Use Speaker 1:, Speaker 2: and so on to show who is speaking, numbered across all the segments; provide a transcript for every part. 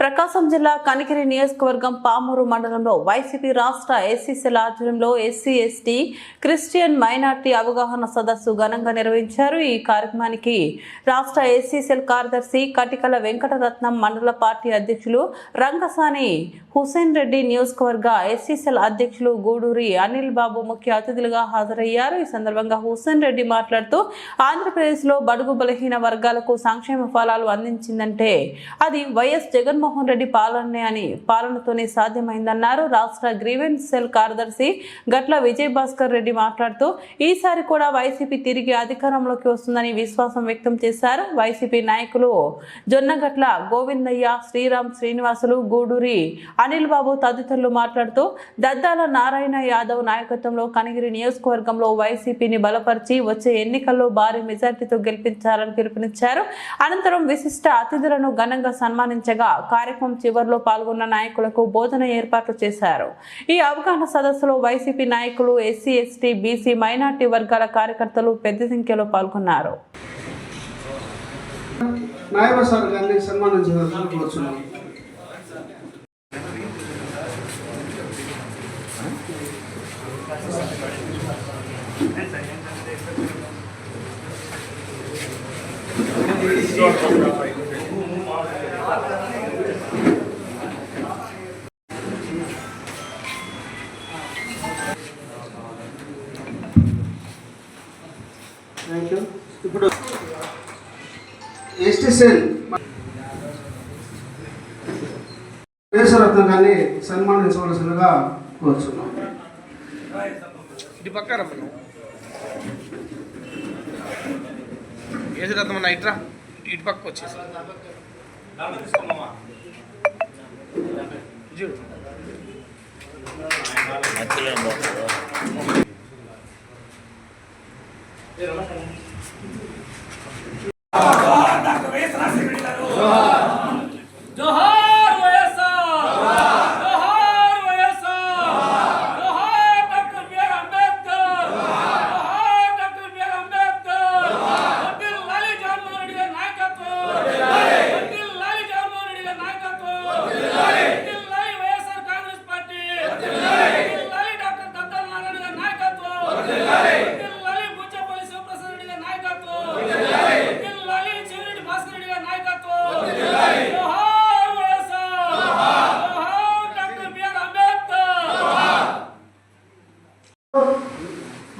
Speaker 1: ప్రకాశం జిల్లా కనికిరి నియోజకవర్గం పామూరు మండలంలో వైసీపీ రాష్ట్ర ఎస్సీసీల ఆధ్వర్యంలో ఎస్సీ ఎస్టీ క్రిస్టియన్ మైనార్టీ అవగాహన సదస్సు ఘనంగా నిర్వహించారు. ఈ కార్యక్రమానికి రాష్ట్ర ఎస్సీసీఎల్ కార్యదర్శి కటికల వెంకటరత్నం మండల పార్టీ అధ్యక్షులు రంగసాని హుసేన్ రెడ్డి నియోజకవర్గ ఎస్సీసీఎల్ అధ్యక్షులు గూడూరి అనిల్ బాబు ముఖ్య అతిథులుగా హాజరయ్యారు. ఈ సందర్భంగా హుసేన్ రెడ్డి మాట్లాడుతూ ఆంధ్రప్రదేశ్లో బడుగు బలహీన వర్గాలకు సంక్షేమ ఫలాలు అందించిందంటే అది వైఎస్ జగన్మోహన్ రెడ్డి పాలనే అని పాలనతోనే సాధ్యమైందన్నారు. రాష్ట్ర గ్రీవెన్స్ సెల్ కార్యదర్శి గట్ల విజయ్ భాస్కర్ రెడ్డి మాట్లాడుతూ ఈసారి కూడా వైసీపీ తిరిగి అధికారంలోకి వస్తుందని విశ్వాసం వ్యక్తం చేశారు. వైసీపీ నాయకులు జొన్నగట్ల గోవిందయ్య శ్రీరామ్ శ్రీనివాసులు గూడూరి అనిల్ బాబు తదితరులు మాట్లాడుతూ దద్దాల నారాయణ యాదవ్ నాయకత్వంలో కనిగిరి నియోజకవర్గంలో వైసీపీని బలపరిచి వచ్చే ఎన్నికల్లో భారీ మెజార్టీతో గెలిపించాలని పిలుపునిచ్చారు. అనంతరం విశిష్ట అతిథులను ఘనంగా సన్మానించగా కార్యక్రమం చివరిలో పాల్గొన్న నాయకులకు బోధన ఏర్పాట్లు చేశారు. ఈ అవగాహన సదస్సులో వైసీపీ నాయకులు ఎస్సీ ఎస్టీ బీసీ మైనార్టీ వర్గాల కార్యకర్తలు పెద్ద సంఖ్యలో పాల్గొన్నారు.
Speaker 2: నాయబ సార్ థ్యాంక్ యూ ఇప్పుడు ఎస్టీ సెల్ వేసరత్నం గారిని సన్మానించవలసిందిగా కోరుచున్నాం.
Speaker 3: ఇటు పక్క రమ్మను. ఏసు రథమన్న ఇట్రా ఇటు పక్క వచ్చేసి. చూడు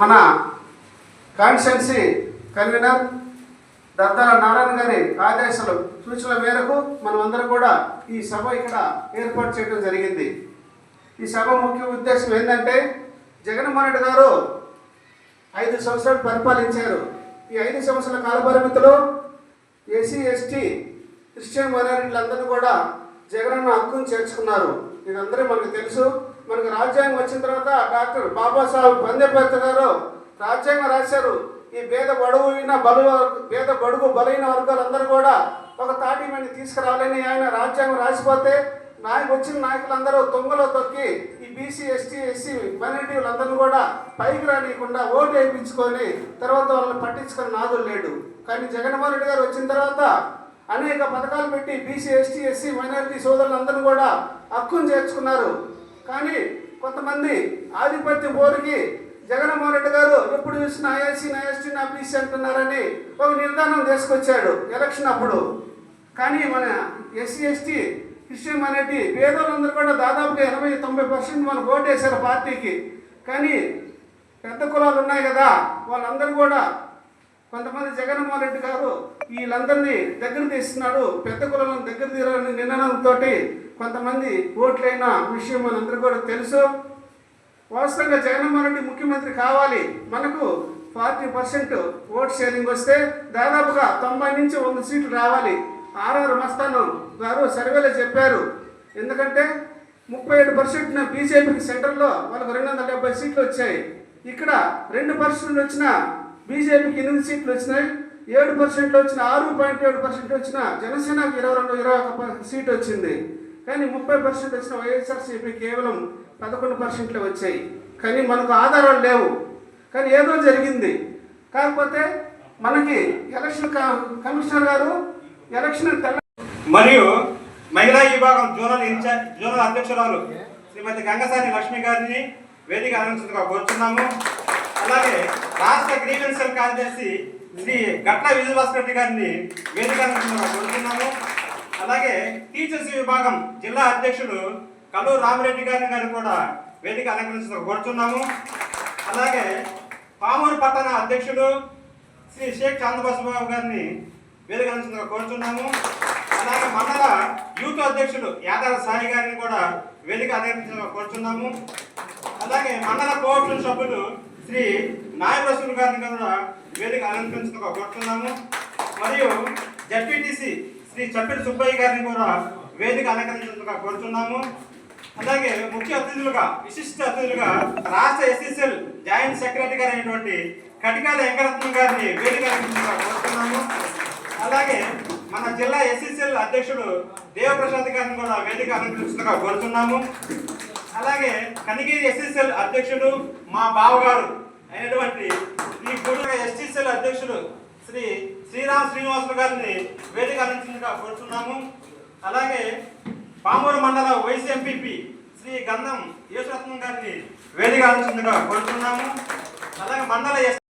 Speaker 2: మన కాన్స్టెన్సీ కన్వీనర్ దద్దాల నారాయణ గారి ఆదేశాలు సూచనల మేరకు మనమందరం కూడా ఈ సభ ఇక్కడ ఏర్పాటు చేయడం జరిగింది. ఈ సభ ముఖ్య ఉద్దేశం ఏంటంటే జగన్మోహన్ రెడ్డి గారు ఐదు సంవత్సరాలు పరిపాలించారు. ఈ ఐదు సంవత్సరాల కాలపరిమితిలో ఎస్సీ ఎస్టీ క్రిస్టియన్ మైనారిటీలందరూ కూడా జగనన్న హక్కును చేర్చుకున్నారు. ఇదందరూ మనకు తెలుసు మనకు రాజ్యాంగం వచ్చిన తర్వాత డాక్టర్ బాబాసాహెబ్ బందేపేత గారు రాజ్యాంగం రాశారు. ఈ పేద బడుగున బలు పేద బడుగు బలైన వర్గాలందరూ కూడా ఒక తాటి మీద తీసుకురావాలని ఆయన రాజ్యాంగం రాసిపోతే నాయకు వచ్చిన నాయకులందరూ తొంగలో తొక్కి ఈ బీసీ ఎస్టీ ఎస్సీ మైనారిటీ కూడా పైకి రానియకుండా ఓటు వేయించుకొని తర్వాత వాళ్ళని పట్టించుకొని నాదులు లేడు. కానీ జగన్మోహన్ రెడ్డి గారు వచ్చిన తర్వాత అనేక పథకాలు పెట్టి బీసీ ఎస్టీ ఎస్సీ మైనారిటీ సోదరులందరూ కూడా హక్కును చేర్చుకున్నారు. కానీ కొంతమంది ఆధిపత్య బోరుకి జగన్మోహన్ రెడ్డి గారు ఎప్పుడు చూసినా ఐఎస్సీ నా నా బీసీ అంటున్నారని ఒక నిర్ధారణ తీసుకొచ్చాడు ఎలక్షన్ అప్పుడు. కానీ మన ఎస్సీ ఎస్టీ క్రిస్టియన్ మైనారిటీ పేదోళ్ళందరూ కూడా దాదాపుగా ఎనభై తొంభై పర్సెంట్ మనకు ఓటేశారు పార్టీకి. కానీ పెద్ద కులాలు ఉన్నాయి కదా వాళ్ళందరూ కూడా కొంతమంది జగన్మోహన్ రెడ్డి గారు వీళ్ళందరినీ దగ్గర తీస్తున్నాడు పెద్ద కులాలను దగ్గర తీరాలని నిర్ణయంతో కొంతమంది ఓట్లైన విషయం మనందరూ కూడా తెలుసు. వాస్తవంగా జగన్మోహన్ రెడ్డి ముఖ్యమంత్రి కావాలి. మనకు ఫార్టీ పర్సెంట్ ఓట్ షేరింగ్ వస్తే దాదాపుగా తొంభై నుంచి వంద సీట్లు రావాలి. ఆర్ఆర్ మస్తాను గారు సర్వేలో చెప్పారు. ఎందుకంటే ముప్పై ఏడు పర్సెంట్ బీజేపీకి సెంటర్లో వాళ్ళకు రెండు వందల డెబ్బై సీట్లు వచ్చాయి. ఇక్కడ రెండు పర్సెంట్ వచ్చిన బీజేపీకి ఎనిమిది సీట్లు వచ్చినాయి ఏడు పర్సెంట్లు వచ్చిన ఆరు పాయింట్ ఏడు పర్సెంట్ వచ్చిన జనసేనకు ఇరవై రెండు ఇరవై ఒక సీట్ వచ్చింది. కానీ ముప్పై పర్సెంట్ వచ్చిన వైఎస్ఆర్సీపీ కేవలం పదకొండు పర్సెంట్లే వచ్చాయి. కానీ మనకు ఆధారాలు లేవు. కానీ ఏదో జరిగింది. కాకపోతే మనకి ఎలక్షన్ క- కమిషనర్ గారు ఎలక్షన్
Speaker 4: మరియు మహిళా విభాగం జోనల్ ఇన్ఛార్జ్ జోనల్ అధ్యక్షురాలు శ్రీమతి గంగసాని లక్ష్మి గారిని వేదిక అలంకరించగా కోరుతున్నాము అలాగే రాష్ట్ర గ్రీవెన్సల్ కార్యదర్శి శ్రీ గట్ల విజయభాస్కర్ రెడ్డి గారిని వేదిక కోరుతున్నాము. అలాగే టీచర్స్ విభాగం జిల్లా అధ్యక్షుడు కల్లూరు రామిరెడ్డి గారిని గారిని కూడా వేదిక అలంకరించగా కోరుతున్నాము అలాగే పామూరు పట్టణ అధ్యక్షుడు శ్రీ షేక్ చంద్రబాబు గారిని వేదిక అలంకరించగా కోరుతున్నాము అలాగే మండల యూత్ అధ్యక్షుడు యాదవ సాయి గారిని కూడా వేదిక అలంకరించగా కోరుతున్నాము అలాగే మండల కోర్టు సభ్యులు శ్రీ నాయ గారిని కూడా వేదిక అలంకరించగా కోరుతున్నాము మరియు జడ్పీటీసీ శ్రీ చప్పిడి సుబ్బయ్య గారిని కూడా వేదిక అలంకరించగా కోరుతున్నాము అలాగే ముఖ్య అతిథులుగా విశిష్ట అతిథులుగా రాష్ట్ర ఎస్ఎస్ఎల్ జాయింట్ సెక్రటరీ గారు అయినటువంటి కటికాల వెంకరత్నం గారిని వేదిక అలంకరించుగా కోరుతున్నాము అలాగే మన జిల్లా ఎస్ఎస్ఎల్ అధ్యక్షుడు దేవప్రసాద్ గారిని కూడా వేదిక అలంకరించగా కోరుతున్నాము అలాగే కనిగిరి ఎస్ఎస్ఎల్ అధ్యక్షుడు మా బావగారు అయినటువంటి శ్రీ గుడి ఎస్టీసీఎల్ అధ్యక్షుడు శ్రీ శ్రీరామ్ శ్రీనివాసులు గారిని వేదిక అందించగా కోరుతున్నాము. అలాగే పామూరు మండల వైస్ ఎంపీపీ శ్రీ గంధం యేసురత్నం గారిని వేదిక అందించగా కోరుతున్నాము. అలాగే మండల